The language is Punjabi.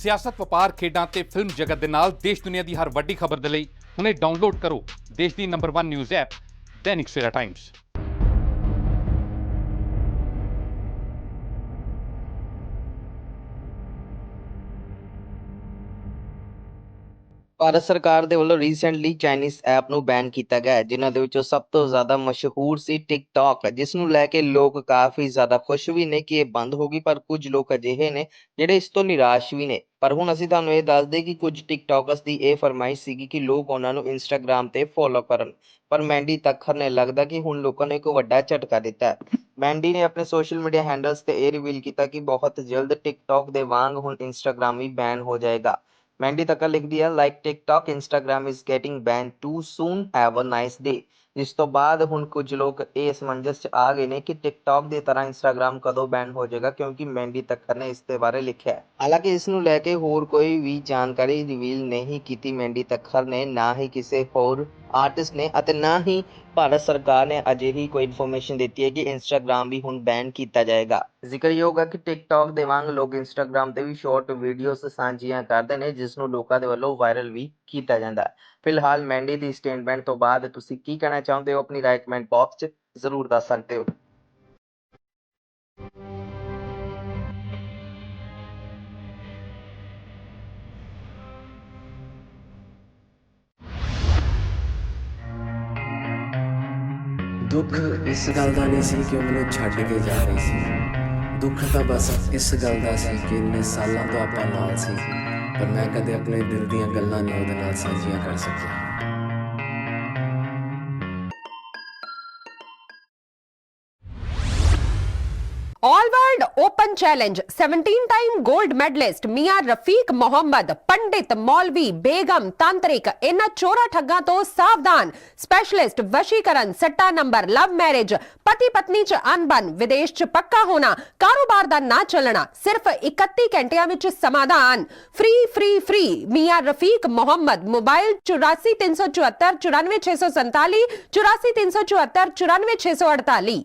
ਸਿਆਸਤ, ਵਪਾਰ, ਖੇਡਾਂ ਤੇ ਫਿਲਮ ਜਗਤ ਦੇ ਨਾਲ ਦੇਸ਼ ਦੁਨੀਆ ਦੀ ਹਰ ਵੱਡੀ ਖਬਰ ਦੇ ਲਈ ਹੁਣੇ ਡਾਊਨਲੋਡ ਕਰੋ ਦੇਸ਼ ਦੀ number 1 news app Dainik Savera Times Bharat ਸਰਕਾਰ ਦੇ ਵੱਲੋਂ ਰੀਸੈਂਟਲੀ ਚਾਈਨੀਜ਼ ਐਪ ਨੂੰ ਬੈਨ ਕੀਤਾ ਗਿਆ ਹੈ, ਜਿਨ੍ਹਾਂ ਦੇ ਵਿੱਚੋਂ ਸਭ ਤੋਂ ਜ਼ਿਆਦਾ ਮਸ਼ਹੂਰ ਸੀ ਟਿਕਟੌਕ ਜਿਸ ਨੂੰ ਲੈ ਕੇ ਲੋਕ ਕਾਫੀ ਜ਼ਿਆਦਾ ਖੁਸ਼ ਵੀ ਨੇ ਕਿ ਇਹ ਬੰਦ ਹੋ ਗਈ, ਪਰ ਕੁਝ ਲੋਕ ਅਜਿਹੇ ਨੇ ਜਿਹੜੇ ਇਸ ਤੋਂ ਨਿਰਾਸ਼ ਵੀ ਨੇ। ਪਰ ਹੁਣ ਅਸੀਂ ਤੁਹਾਨੂੰ ਇਹ ਦੱਸਦੇ ਕਿ ਕੁਝ ਟਿਕਟੌਕਰਸ ਦੀ ਇਹ ਫਰਮਾਇਸ਼ ਸੀਗੀ ਕਿ ਲੋਕ ਉਹਨਾਂ ਨੂੰ ਇੰਸਟਾਗ੍ਰam ਤੇ ਫੋਲੋ ਕਰਨ। ਪਰ ਮੈਂਡੀ ਤੱਖਰ ਨੇ ਲੱਗਦਾ ਕਿ ਹੁਣ ਲੋਕਾਂ ਨੂੰ ਇੱਕ ਵੱਡਾ ਝਟਕਾ ਦਿੱਤਾ ਮੈਂਡੀ ਨੇ ਆਪਣੇ ਸੋਸ਼ਲ ਮੀਡੀਆ ਹੈਂਡਲਸ ਤੇ ਇਹ ਰਿਵੀਲ ਕੀਤਾ ਕਿ ਬਹੁਤ ਜਲਦ ਟਿਕਟੌਕ ਦੇ ਵਾਂਗ ਹੁਣ ਇੰਸਟਾਗ੍ਰam ਵੀ ਬੈਨ ਹੋ ਜਾਏਗਾ। ਮੈਂਡੀ ਤੱਕਰ ਲਿਖਦੀ ਹੈ like TikTok Instagram is getting ban too soon have a nice day ਜਿਸ ਤੋਂ ਬਾਅਦ ਹੁਣ ਕੁਝ ਲੋਕ ਇਹ ਸਮੰਜਸ ਚ ਆ ਗਏ ਨੇ ਕਿ ਟਿਕਟੌਕ ਦੀ ਤਰ੍ਹਾਂ ਇੰਸਟਾਗ੍ਰam ਕਦੋਂ ਬੈਨ ਹੋ ਜਾਏਗਾ, ਕਿਉਂਕਿ ਮੈਂਡੀ ਤੱਕਰ ਨੇ ਇਸ ਦੇ ਬਾਰੇ ਲਿਖਿਆ ਹੈ। ਹਾਲਾਂਕਿ ਇਸ ਨੂੰ ਲੈ ਕੇ ਹੋਰ ਕੋਈ ਵੀ ਜਾਣਕਾਰੀ ਰਿਵੀਲ ਨਹੀਂ ਕੀਤੀ ਮੈਂਡੀ ਤੱਕਰ ਨੇ, ਨਾ ਹੀ ਕਿਸੇ ਹੋਰ ਆਰਟਿਸਟ ਨੇ ਅਤੇ ਨਾ ਹੀ ਭਾਰਤ ਸਰਕਾਰ ਨੇ ਅਜਿਹੀ ਕੋਈ ਇਨਫੋਰਮੇਸ਼ਨ ਦਿੱਤੀ ਹੈ ਕਿ ਇੰਸਟਾਗ੍ਰam ਵੀ ਹੁਣ ਬੈਨ ਕੀਤਾ ਜਾਏਗਾ। ਜ਼ਿਕਰਯੋਗ ਹੈ ਕਿ ਟਿਕਟੌਕ ਦੇ ਵਾਂਗ ਲੋਕ ਇੰਸਟਾਗ੍ਰam ਤੇ ਵੀ ਸ਼ਾਰਟ ਵੀਡੀਓਜ਼ ਸਾਂਝੀਆਂ ਕਰਦੇ ਨੇ, ਜਿਸ ਨੂੰ ਲੋਕਾਂ ਦੇ ਵੱਲੋਂ ਵਾਇਰਲ ਵੀ ਕੀਤਾ ਜਾਂਦਾ ਹੈ। ਫਿਲਹਾਲ ਮੈਂਡੀ ਦੀ ਸਟੇਟਮੈਂਟ ਤੋਂ ਬਾਅਦ ਤੁਸੀਂ ਕੀ ਕਹਿਣਾ ਚਾਹੁੰਦੇ ਹੋ ਆਪਣੀ ਰਾਏ ਕਮੈਂਟ ਬਾਕਸ 'ਚ, ਜ਼ਰੂਰ ਦੱਸ ਸਕਦੇ ਹੋ। ਦੁੱਖ ਇਸ ਗੱਲ ਦਾ ਨਹੀਂ ਸੀ ਕਿ ਉਹ ਮੈਨੂੰ ਛੱਡ ਕੇ ਜਾ ਰਹੀ ਸੀ। ਦੁੱਖ ਤਾਂ ਬਸ ਇਸ ਗੱਲ ਦਾ ਸੀ ਕਿ ਇੰਨੇ ਸਾਲਾਂ ਤੋਂ ਆਪਾਂ ਨਾਲ ਸੀ। ਪਰ ਮੈਂ ਕਦੇ ਆਪਣੇ ਦਿਲ ਦੀਆਂ ਗੱਲਾਂ ਨਹੀਂ ਉਹਦੇ ਨਾਲ ਸਾਂਝੀਆਂ ਕਰ ਸਕਿਆ। All world open challenge 17 time gold medalist Mian Rafiq Mohammad पंडित मौलवी बेगम तांत्रिक इन चोरा ठगा तो सावधान स्पेशलिस्ट वशीकरण सट्टा नंबर लव मैरिज पति पत्नी च अनबन विदेश च पक्का होना कारोबार ਦਾ ਨਾ ਚੱਲਣਾ ਸਿਰਫ 31 ਘੰਟਿਆਂ ਵਿੱਚ ਸਮਾਧਾਨ free free free Mian Rafiq Muhammad mobile 843747494647 84374 94648